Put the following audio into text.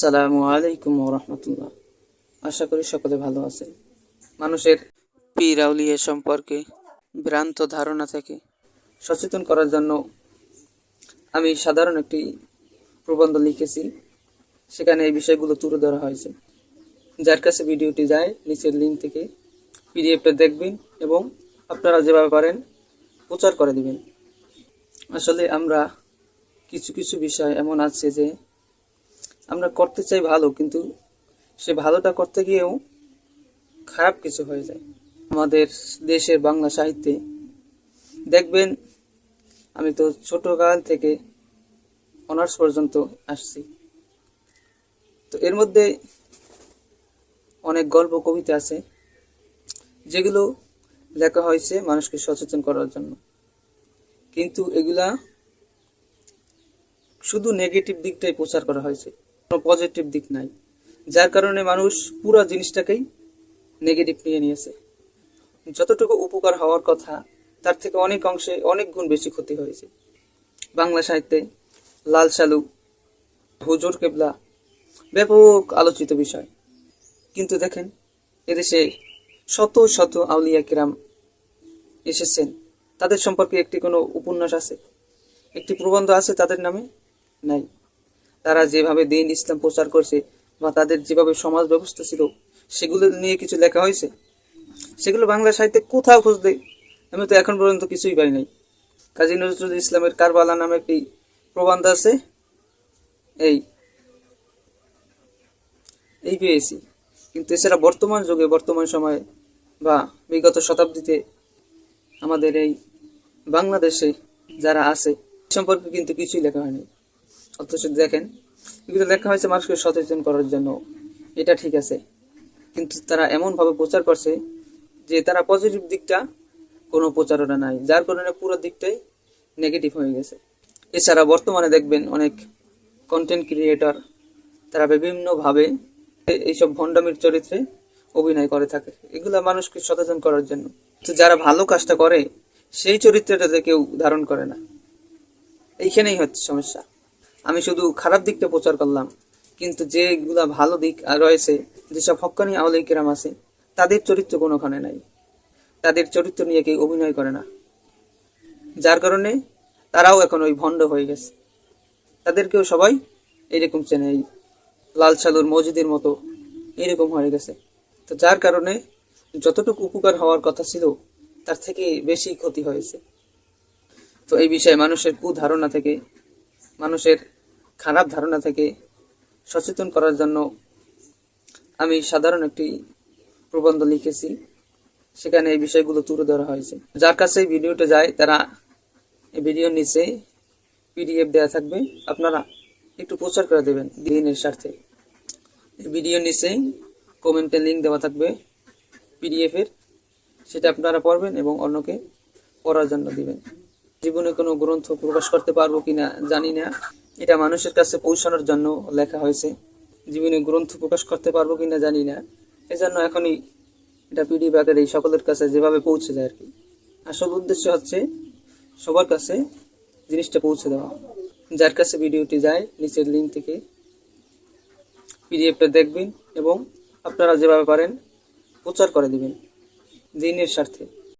আসসালামু আলাইকুম রহমতুল্লাহ। আশা করি সকলে ভালো আছেন। মানুষের পীর আউলিয়া সম্পর্কে ভ্রান্ত ধারণা থেকে সচেতন করার জন্য আমি সাধারণ একটি প্রবন্ধ লিখেছি। সেখানে এই বিষয়গুলো তুলে ধরা হয়েছে। যার কাছে ভিডিওটি যায়, নিচের লিঙ্ক থেকে পিডিএফটা দেখবেন এবং আপনারা যেভাবে পারেন প্রচার করে দিবেন। আসলে আমরা কিছু কিছু বিষয় এমন আছে যে আমরা করতে চাই ভালো, কিন্তু সে ভালোটা করতে গিয়েও খারাপ কিছু হয়ে যায়। আমাদের দেশের বাংলা সাহিত্যে দেখবেন, আমি তো ছোটকাল থেকে অনার্স পর্যন্ত আসছি। তো এর মধ্যে অনেক গল্প, কবিতা আছে, যেগুলো লেখা হয়েছে মানুষকে সচেতন করার জন্য। কিন্তু এগুলা শুধু নেগেটিভ দিকটাই প্রচার করা হয়েছে। কোনো পজিটিভ দিক নাই। যার কারণে মানুষ পুরো জিনিসটাকেই নেগেটিভ নিয়ে নিয়েছে। যতটুকু উপকার হওয়ার কথা, তার থেকে অনেক অংশে অনেক গুণ বেশি ক্ষতি হয়েছে। বাংলা সাহিত্যে লাল সালু হুজুর কেবলা, ব্যাপক আলোচিত বিষয়। কিন্তু দেখেন, এদেশে শত শত আউলিয়া কিরাম এসেছেন। তাদের সম্পর্কে একটি কোনো উপন্যাস আছে? একটি প্রবন্ধ আছে তাদের নামে? নাই। তারা যেভাবে দিন ইসলাম প্রচার করছে বা তাদের যেভাবে সমাজ ব্যবস্থা ছিল, সেগুলো নিয়ে কিছু লেখা হয়েছে? সেগুলো বাংলা সাহিত্যে কোথাও খুঁজলে আমি তো এখন পর্যন্ত কিছুই পাই নাই। কাজী নজরুল ইসলামের কারবালা নামে একটি প্রবন্ধ আছে, এই এই পেয়েছি। কিন্তু এছাড়া বর্তমান যুগে, বর্তমান সময়ে বা বিগত শতাব্দীতে আমাদের এই বাংলাদেশে যারা আছে সম্পর্কে কিন্তু কিছুই লেখা হয়নি। অথচ দেখেন, এগুলো লেখা হয়েছে মানুষকে সচেতন করার জন্য। এটা ঠিক আছে। কিন্তু তারা এমনভাবে প্রচার করছে যে তারা পজিটিভ দিকটা কোনো প্রচারণা নাই। যার কারণে পুরো দিকটাই নেগেটিভ হয়ে গেছে। এছাড়া বর্তমানে দেখবেন অনেক কন্টেন্ট ক্রিয়েটর তারা বিভিন্নভাবে এইসব ভণ্ডামির চরিত্রে অভিনয় করে থাকে। এগুলো মানুষকে সচেতন করার জন্য। তো যারা ভালো কাজটা করে, সেই চরিত্রটাতে কেউ ধারণ করে না। এইখানেই হচ্ছে সমস্যা। আমি শুধু খারাপ দিকটা প্রচার করলাম, কিন্তু যেগুলা ভালো দিক রয়েছে, যেসব হক্কানি আওলাই কেরাম আছে, তাদের চরিত্র কোনোখানে নাই। তাদের চরিত্র নিয়ে কেউ অভিনয় করে না। যার কারণে তারাও এখন ওই ভণ্ড হয়ে গেছে। তাদেরকেও সবাই এরকম চেনে, এই লাল সালুর মসজিদের মতো এরকম হয়ে গেছে। তো যার কারণে যতটুকু উপকার হওয়ার কথা ছিল, তার থেকে বেশি ক্ষতি হয়েছে। তো এই বিষয়ে মানুষের কুধারণা থেকে মানুষের খারাপ ধারণা থেকে সচেতন করার জন্য আমি সাধারণ একটি প্রবন্ধ লিখেছি। সেখানে এই বিষয়গুলো তুলে ধরা হয়েছে। যার কাছে ভিডিওটা যায়, তারা এই ভিডিওর নিচে পিডিএফ দেওয়া থাকবে। আপনারা একটু প্রচার করে দেবেন দিনের স্বার্থে। এই ভিডিওর নিচে কমেন্টে লিঙ্ক দেওয়া থাকবে পিডিএফ এর। সেটা আপনারা পড়বেন এবং অন্যকে পড়ার জন্য দিবেন। জীবনে কোনো গ্রন্থ প্রকাশ করতে পারব কিনা জানি না। এটা মানুষের কাছে পৌঁছানোর জন্য লেখা হয়েছে। জীবনে গ্রন্থ প্রকাশ করতে পারব কিনা জানি না। এজন্য এখনই এটা পিডিএফ আকারে সকলের কাছে যেভাবে পৌঁছে যায় আর কি। আসল উদ্দেশ্য হচ্ছে সবার কাছে জিনিসটা পৌঁছে দেওয়া। যার কাছে ভিডিওটি যায়, নিচের লিঙ্ক থেকে পিডিএফটা দেখবেন এবং আপনারা যেভাবে পারেন প্রচার করে দিবেন। দিনের স্বার্থে।